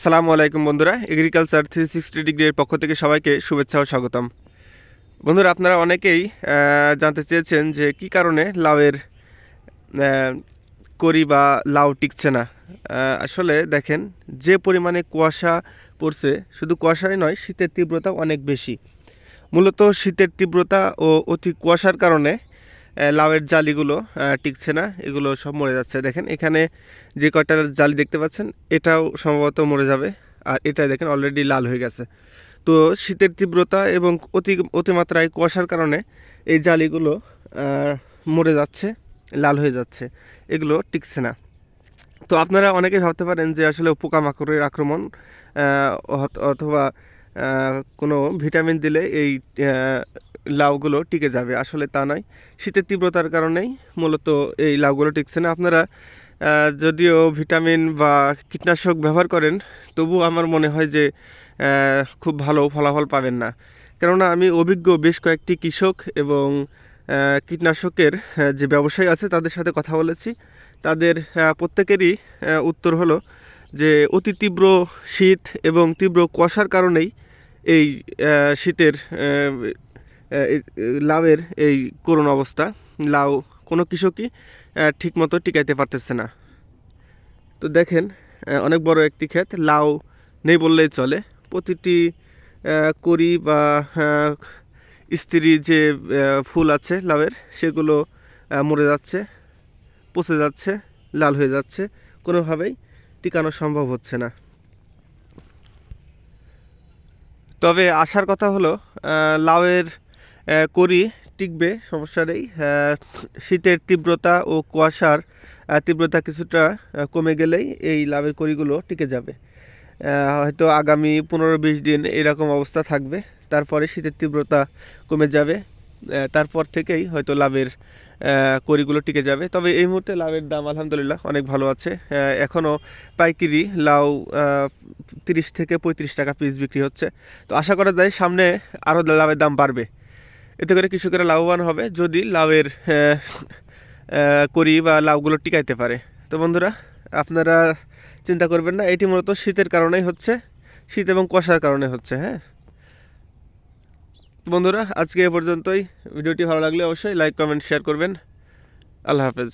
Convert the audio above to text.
আসসালামু আলাইকুম বন্ধুরা এগ্রিকালচার থ্রি সিক্সটি ডিগ্রির পক্ষ থেকে সবাইকে শুভেচ্ছা ও স্বাগতম। বন্ধুরা, আপনারা অনেকেই জানতে চেয়েছেন যে কি কারণে লাউয়ের করি বা লাউ টিকছে না। আসলে দেখেন, যে পরিমাণে কুয়াশা পড়ছে, শুধু কুয়াশাই নয়, শীতের তীব্রতা অনেক বেশি। মূলত শীতের তীব্রতা ও অতি কুয়াশার কারণে লাউয়ের জালিগুলো টিকছে না, এগুলো সব মরে যাচ্ছে। দেখেন, এখানে যে কয়টা জালি দেখতে পাচ্ছেন, এটাও সম্ভবত মরে যাবে। আর এটা দেখেন অলরেডি লাল হয়ে গেছে। তো শীতের তীব্রতা এবং অতি, অতিমাত্রায় কুয়াশার কারণে এই জালিগুলো মরে যাচ্ছে, লাল হয়ে যাচ্ছে। এগুলো টিকছে না। তো আপনারা অনেকেই ভাবতে পারেন যে আসলে পোকামাকড়ের আক্রমণ অথবা কোনো ভিটামিন দিলে এই লাউগুলো টিকে যাবে, আসলে তা নয়। শীতের তীব্রতার কারণেই মূলত এই লাউগুলো টিকছে না। আপনারা যদিও ভিটামিন বা কীটনাশক ব্যবহার করেন, তবু আমার মনে হয় যে খুব ভালো ফলাফল পাবেন না। কেননা আমি অভিজ্ঞ বেশ কয়েকটি কৃষক এবং কীটনাশকের যে ব্যবসায়ী আছে তাদের সাথে কথা বলেছি। তাদের প্রত্যেকেরই উত্তর হলো যে, অতি তীব্র শীত এবং তীব্র কুয়াশার কারণেই এই শীতের লাউয়ের এই করুণ অবস্থা। লাউ কোনো কৃষকই ঠিকমতো টিকাইতে পারতেছে না। তো দেখেন অনেক বড় একটি ক্ষেত, লাউ নেই বললেই চলে। প্রতিটি কড়ি বা স্ত্রী যে ফুল আছে লাউয়ের, সেগুলো মরে যাচ্ছে, পচে যাচ্ছে, লাল হয়ে যাচ্ছে, কোনোভাবেই টিকানো সম্ভব হচ্ছে না। তবে আসার কথা হলো লাউয়ের কড়ি টিকবে, সমস্যা নেই। শীতের তীব্রতা ও কুয়াশার তীব্রতা কিছুটা কমে গেলেই এই লাভের কড়িগুলো টিকে যাবে। হয়তো আগামী পনেরো বিশ দিন এরকম অবস্থা থাকবে। তারপরে শীতের তীব্রতা কমে যাবে। তারপর থেকেই হয়তো লাভের কড়িগুলো টিকে যাবে। তবে এই মুহূর্তে লাভের দাম আলহামদুলিল্লাহ অনেক ভালো আছে। এখনও পাইকিরি লাউ তিরিশ থেকে পঁয়ত্রিশ টাকা পিস বিক্রি হচ্ছে। তো আশা করা যায় সামনে আরও লাভের দাম বাড়বে। এতে করে কৃষকেরা লাভবান হবে যদি লাউয়ের করি বা লাউগুলো টিকাইতে পারে। তো বন্ধুরা, আপনারা চিন্তা করবেন না, এটি মূলত শীতের কারণেই হচ্ছে, শীত এবং কষার কারণে হচ্ছে হ্যাঁ। বন্ধুরা, আজকে এ পর্যন্তই। ভিডিওটি ভালো লাগলে অবশ্যই লাইক, কমেন্ট, শেয়ার করবেন। আল্লাহ হাফেজ।